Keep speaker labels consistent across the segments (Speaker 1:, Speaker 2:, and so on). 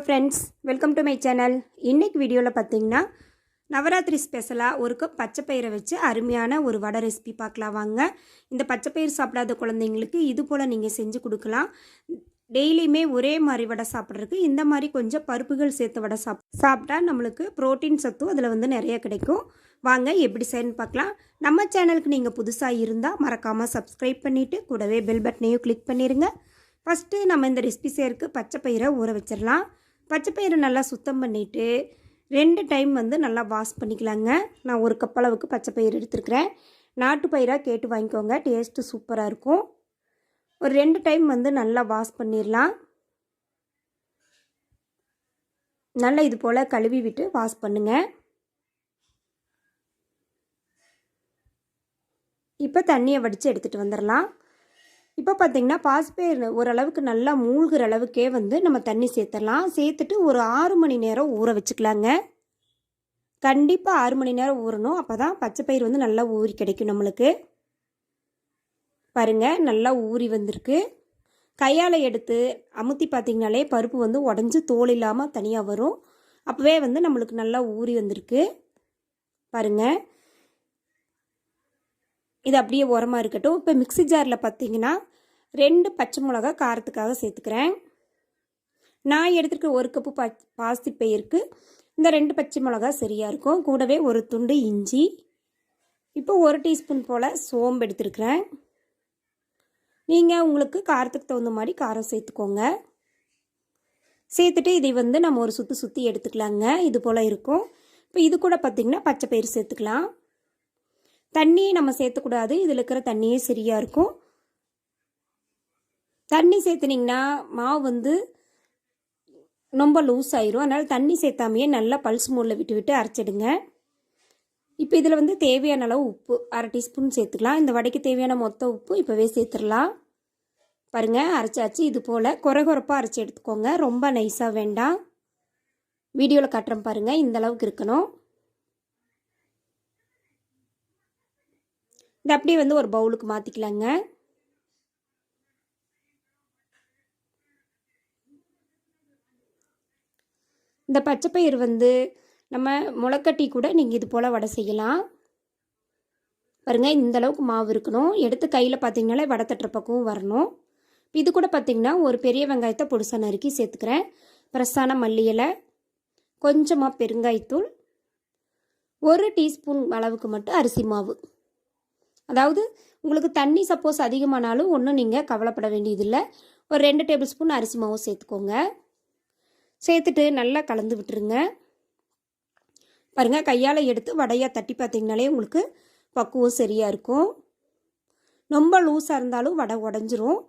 Speaker 1: Hello friends welcome to my channel இன்றைக்கு வீடியோவில் பார்த்தீங்கன்னா நவராத்திரி ஸ்பெஷலாக ஒரு கப் பச்சைப்பயிரை வச்சு அருமையான ஒரு வடை ரெசிபி பார்க்கலாம் வாங்க. இந்த பச்சைப்பயிர் சாப்பிடாத குழந்தைங்களுக்கு இது போல் நீங்கள் செஞ்சு கொடுக்கலாம். டெய்லியுமே ஒரே மாதிரி வடை சாப்பிட்றதுக்கு இந்த மாதிரி கொஞ்சம் பருப்புகள் சேர்த்து வடை சாப் சாப்பிட்டா நம்மளுக்கு ப்ரோட்டீன் சத்தும் அதில் வந்து நிறைய கிடைக்கும். வாங்க எப்படி செய்யணும்னு பார்க்கலாம். நம்ம சேனலுக்கு நீங்கள் புதுசாக இருந்தால் மறக்காமல் சப்ஸ்கிரைப் பண்ணிவிட்டு கூடவே பெல் பட்டனையும் கிளிக் பண்ணிடுங்க ஃபஸ்ட்டு நம்ம இந்த ரெசிபி செய்யறதுக்கு பச்சை பயிரை ஊற வச்சிடலாம். பச்சை பயிரை நல்லா சுத்தம் பண்ணிவிட்டு ரெண்டு டைம் வந்து நல்லா வாஷ் பண்ணிக்கலாங்க. நான் ஒரு கப் அளவுக்கு பச்சை பயிர் எடுத்துருக்கிறேன். நாட்டு பயிராக கேட்டு வாங்கிக்கோங்க. டேஸ்ட்டு சூப்பராக இருக்கும். ஒரு ரெண்டு டைம் வந்து நல்லா வாஷ் பண்ணிடலாம். நல்லா இது போல் கழுவி விட்டு வாஷ் பண்ணுங்கள் இப்போ தண்ணியை வடித்து எடுத்துகிட்டு வந்துடலாம். இப்போ பார்த்தீங்கன்னா பாஸ்பேர் ஓரளவுக்கு நல்லா மூழ்கிற அளவுக்கே வந்து நம்ம தண்ணி சேர்த்துடலாம். சேர்த்துட்டு ஒரு ஆறு மணி நேரம் ஊற வச்சுக்கலாங்க. கண்டிப்பாக ஆறு மணி நேரம் ஊறணும். அப்போ தான் பச்சைப்பயிர் வந்து நல்லா ஊறி கிடைக்கும் நம்மளுக்கு. பாருங்கள் நல்லா ஊறி வந்திருக்கு. கையால் எடுத்து அமுத்தி பார்த்திங்கனாலே பருப்பு வந்து உடஞ்சி தோல் இல்லாமல் தனியாக வரும். அப்போவே வந்து நம்மளுக்கு நல்லா ஊறி வந்திருக்கு. பாருங்கள் இது அப்படியே உரமாக இருக்கட்டும். இப்போ மிக்சி ஜாரில் பார்த்தீங்கன்னா ரெண்டு பச்சை மிளகா காரத்துக்காக சேர்த்துக்கிறேன். நான் எடுத்துருக்க ஒரு கப்பு ப பாசி பயிருக்கு இந்த ரெண்டு பச்சை மிளகா சரியாக இருக்கும். கூடவே ஒரு துண்டு இஞ்சி. இப்போ ஒரு டீஸ்பூன் போல் சோம்பு எடுத்துருக்கிறேன். நீங்கள் உங்களுக்கு காரத்துக்கு தகுந்த மாதிரி காரம் சேர்த்துக்கோங்க. சேர்த்துட்டு இதை வந்து நம்ம ஒரு சுற்றி சுற்றி எடுத்துக்கலாங்க. இது போல் இருக்கும். இப்போ இது கூட பார்த்திங்கன்னா பச்சை பயிர் சேர்த்துக்கலாம். தண்ணியை நம்ம சேர்த்துக்கூடாது. இதில் இருக்கிற தண்ணியே சரியாக இருக்கும். தண்ணி சேர்த்துனிங்கன்னா மாவு வந்து ரொம்ப லூஸ் ஆயிரும். அதனால் தண்ணி சேர்த்தாமையே நல்லா பல்ஸ் மூடில் விட்டு விட்டு அரைச்சிடுங்க. இப்போ இதில் வந்து தேவையான அளவு உப்பு அரை டீஸ்பூன் சேர்த்துக்கலாம். இந்த வடைக்கு தேவையான மொத்த உப்பு இப்போவே சேர்த்துடலாம். பாருங்கள் அரைச்சாச்சு. இது போல் குறை குறைப்பாக அரைச்சி எடுத்துக்கோங்க. ரொம்ப நைஸாக வேண்டாம். வீடியோவில் காட்டுறேன் பாருங்கள் இந்த அளவுக்கு இருக்கணும். இது அப்படியே வந்து ஒரு பவுலுக்கு மாற்றிக்கலாங்க இந்த பச்சைப்பயிர் வந்து நம்ம முளைக்கட்டி கூட நீங்கள் இது போல் வடை செய்யலாம். பாருங்கள் இந்த அளவுக்கு மாவு இருக்கணும். எடுத்து கையில் பார்த்தீங்கனாலே வடை தட்டுற பக்கமும் வரணும். இது கூட பார்த்திங்கன்னா ஒரு பெரிய வெங்காயத்தை பொடிசாக நறுக்கி சேர்த்துக்கிறேன். பிரசான மல்லி இலை கொஞ்சமாக பெருங்காயத்தூள் ஒரு டீஸ்பூன் அளவுக்கு மட்டும் அரிசி மாவு. அதாவது உங்களுக்கு தண்ணி சப்போஸ் அதிகமானாலும் ஒன்றும் நீங்கள் கவலைப்பட வேண்டியதில்லை. ஒரு ரெண்டு டேபிள் ஸ்பூன் அரிசி மாவு சேர்த்துக்கோங்க. சேர்த்துட்டு நல்லா கலந்து விட்டுருங்க. பாருங்கள் கையால் எடுத்து வடையாக தட்டி பார்த்தீங்கனாலே உங்களுக்கு பக்குவம் சரியாக இருக்கும். ரொம்ப லூஸாக இருந்தாலும் வடை உடஞ்சிரும்.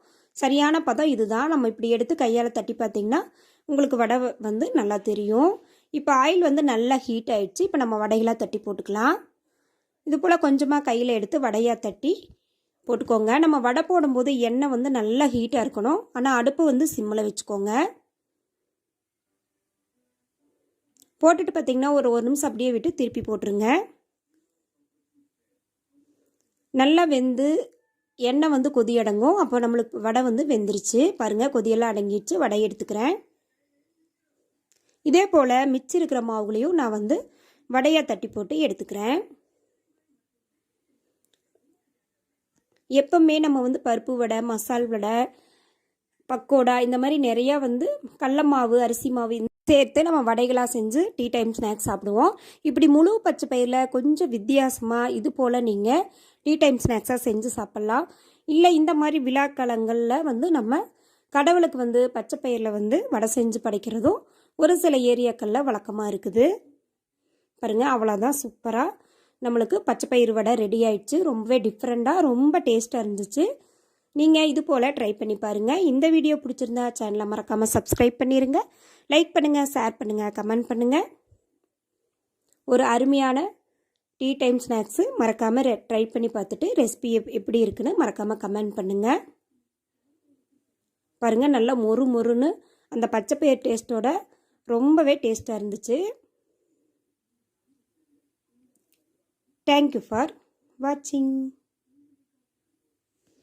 Speaker 1: சரியான பதம் இதுதான். நம்ம இப்படி எடுத்து கையால் தட்டி பார்த்தீங்கன்னா உங்களுக்கு வடை வந்து நல்லா தெரியும். இப்போ ஆயில் வந்து நல்லா ஹீட் ஆகிடுச்சு இப்போ நம்ம வடைகளாக தட்டி போட்டுக்கலாம். இது போல் கொஞ்சமாக கையில் எடுத்து வடையாக தட்டி போட்டுக்கோங்க. நம்ம வடை போடும்போது எண்ணெய் வந்து நல்லா ஹீட்டாக இருக்கணும். ஆனால் அடுப்பு வந்து சிம்மில் வச்சுக்கோங்க. போட்டுட்டு பார்த்திங்கன்னா ஒரு ஒரு நிமிஷம் அப்படியே விட்டு திருப்பி போட்டுருங்க. நல்லா வெந்து எண்ணெய் வந்து கொதி அடங்கும். அப்போ நம்மளுக்கு வடை வந்து வெந்துருச்சு. பாருங்கள் கொதியெல்லாம் அடங்கிடுச்சு. வடையை எடுத்துக்கிறேன். இதே போல் மிச்சம் இருக்கிற மாவுகளையும் நான் வந்து வடையாக தட்டி போட்டு எடுத்துக்கிறேன். எப்பவுமே நம்ம வந்து பருப்பு வடை மசால் வடை பக்கோடா இந்த மாதிரி நிறையா வந்து கடல மாவு அரிசி மாவு சேர்த்து நம்ம வடைகளாக செஞ்சு டீ டைம் ஸ்நாக்ஸ் சாப்பிடுவோம். இப்படி முழு பச்சை பயிரில் கொஞ்சம் வித்தியாசமாக இது போல் நீங்கள் டீ டைம் ஸ்நாக்ஸாக செஞ்சு சாப்பிட்லாம். இல்லை இந்த மாதிரி விழாக்காலங்களில் வந்து நம்ம கடவுளுக்கு வந்து பச்சை பயிரில் வந்து வடை செஞ்சு படைக்கிறதும் ஒரு சில ஏரியாக்களில் வழக்கமாக இருக்குது. பாருங்கள் அவ்வளோதான் சூப்பராக நம்மளுக்கு பச்சை பயிர் வடை ரெடி ஆயிடுச்சு. ரொம்பவே டிஃப்ரெண்ட்டாக ரொம்ப டேஸ்ட்டாக இருந்துச்சு. நீங்கள் இது போல் ட்ரை பண்ணி பாருங்கள் இந்த வீடியோ பிடிச்சிருந்தா சேனலை மறக்காமல் சப்ஸ்கிரைப் பண்ணிடுங்க லைக் பண்ணுங்கள் ஷேர் பண்ணுங்கள் கமெண்ட் பண்ணுங்கள் ஒரு அருமையான டீ டைம் ஸ்நாக்ஸு மறக்காமல் ட்ரை பண்ணி பார்த்துட்டு ரெசிபி எப் எப்படி இருக்குன்னு மறக்காமல் கமெண்ட் பண்ணுங்கள் பாருங்கள் நல்லா மொறு மொறுன்னு அந்த பச்சை பயிர் டேஸ்ட்டோட ரொம்பவே டேஸ்ட்டாக இருந்துச்சு. தேங்க்யூ ஃபார் வாட்சிங்